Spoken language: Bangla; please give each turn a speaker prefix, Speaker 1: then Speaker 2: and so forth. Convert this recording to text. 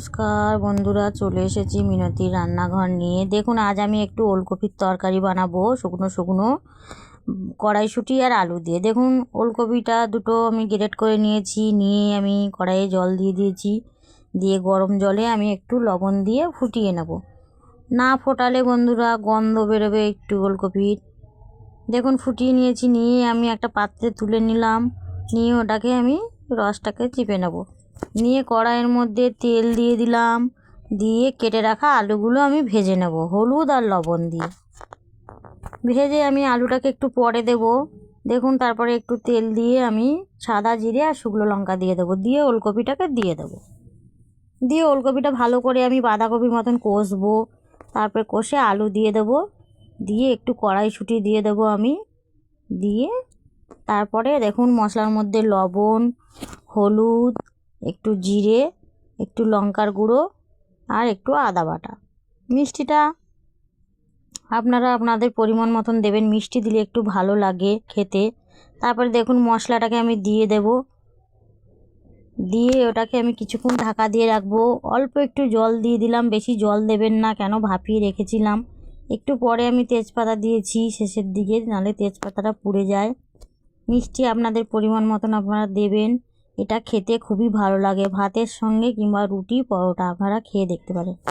Speaker 1: নমস্কার বন্ধুরা, চলে এসেছি মিনতির রান্নাঘর নিয়ে। দেখুন, আজ আমি একটু ওলকপির তরকারি বানাবো, শুকনো শুকনো, কড়াইশুঁটি আর আলু দিয়ে। দেখুন, ওলকপিটা দুটো আমি গ্রেট করে নিয়েছি, নিয়ে আমি কড়াইয়ে জল দিয়ে দিয়েছি। দিয়ে গরম জলে আমি একটু লবণ দিয়ে ফুটিয়ে নেব। না ফোটালে বন্ধুরা, গন্ধ বেরোবে একটু ওলকপির। দেখুন, ফুটিয়ে নিয়েছি, নিয়ে আমি একটা পাত্রে তুলে নিলাম। নিয়ে ওটাকে আমি রসটাকে চিপে নেব। নিয়ে কড়াইয়ের মধ্যে তেল দিয়ে দিলাম। দিয়ে কেটে রাখা আলুগুলো আমি ভেজে নেব, হলুদ আর লবণ দিয়ে। ভেজে আমি আলুটাকে একটু পরে দেব। দেখুন, তারপরে একটু তেল দিয়ে আমি সাদা জিরে আর শুকনো লঙ্কা দিয়ে দেবো। দিয়ে ওলকপিটাকে দিয়ে দেবো। দিয়ে ওলকপিটা ভালো করে আমি বাঁধাকপির মতন কষবো। তারপরে কষে আলু দিয়ে দেবো। দিয়ে একটু কড়াইশুঁটি দিয়ে দেবো আমি। দিয়ে তারপরে দেখুন, মশলার মধ্যে লবণ, হলুদ একটু জিরে, একটু লঙ্কার গুঁড়ো আর একটু আদা বাটা। মিষ্টিটা আপনারা আপনাদের পরিমাণ মতন দেবেন। মিষ্টি দিলে একটু ভালো লাগে খেতে। তারপরে দেখুন মশলাটাকে আমি দিয়ে দেব। দিয়ে ওটাকে আমি কিছুক্ষণ ঢাকা দিয়ে রাখব। অল্প একটু জল দিয়ে দিলাম। বেশি জল দেবেন না, কেন ভাপিয়ে রেখেছিলাম। একটু পরে আমি তেজপাতা দিয়েছি শেষের দিকে, নাহলে তেজপাতাটা পুড়ে যায়। মিষ্টি আপনাদের পরিমাণ মতন আপনারা দেবেন। এটা খেতে খুবই ভালো লাগে। ভাতের সঙ্গে কিংবা রুটি পরোটা আপনারা খেয়ে দেখতে পারেন।